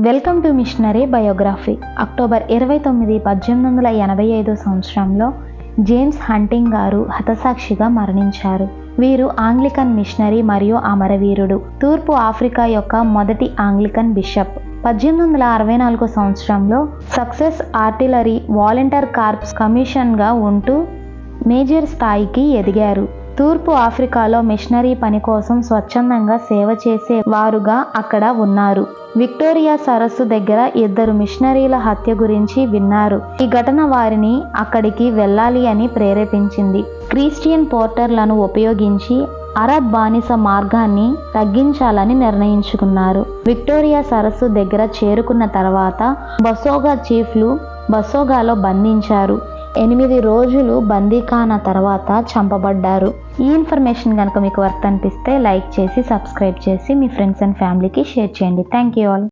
Welcome to missionary biography. October ఇరవై తొమ్మిది పద్దెనిమిది వందల ఎనభై ఐదో సంవత్సరంలో జేమ్స్ హంటింగ్ గారు హతసాక్షిగా మరణించారు. వీరు ఆంగ్లికన్ మిషనరీ మరియు అమరవీరుడు. తూర్పు ఆఫ్రికా యొక్క మొదటి ఆంగ్లికన్ బిషప్. పద్దెనిమిది వందల అరవై నాలుగో సంవత్సరంలో సక్సెస్ ఆర్టిలరీ వాలంటీర్ కార్ప్స్ కమిషన్గా ఉంటూ మేజర్ స్థాయికి ఎదిగారు. తూర్పు ఆఫ్రికాలో మిషనరీ పని కోసం స్వచ్ఛందంగా సేవ చేసే వారుగా అక్కడ ఉన్నారు. విక్టోరియా సరస్సు దగ్గర ఇద్దరు మిషనరీల హత్య గురించి విన్నారు. ఈ ఘటన వారిని అక్కడికి వెళ్ళాలి అని ప్రేరేపించింది. క్రిస్టియన్ పోర్టర్లను ఉపయోగించి అరబ్ బానిస మార్గాన్ని తగ్గించాలని నిర్ణయించుకున్నారు. విక్టోరియా సరస్సు దగ్గర చేరుకున్న తర్వాత బసోగా చీఫ్లు బసోగాలో బంధించారు. ఎనిమిది రోజులు బందీఖానా తర్వాత చంపబడ్డారు. ఈ ఇన్ఫర్మేషన్ కనుక మీకు వర్త్ అనిపిస్తే లైక్ చేసి సబ్స్క్రైబ్ చేసి మీ ఫ్రెండ్స్ అండ్ ఫ్యామిలీకి షేర్ చేయండి. Thank you all.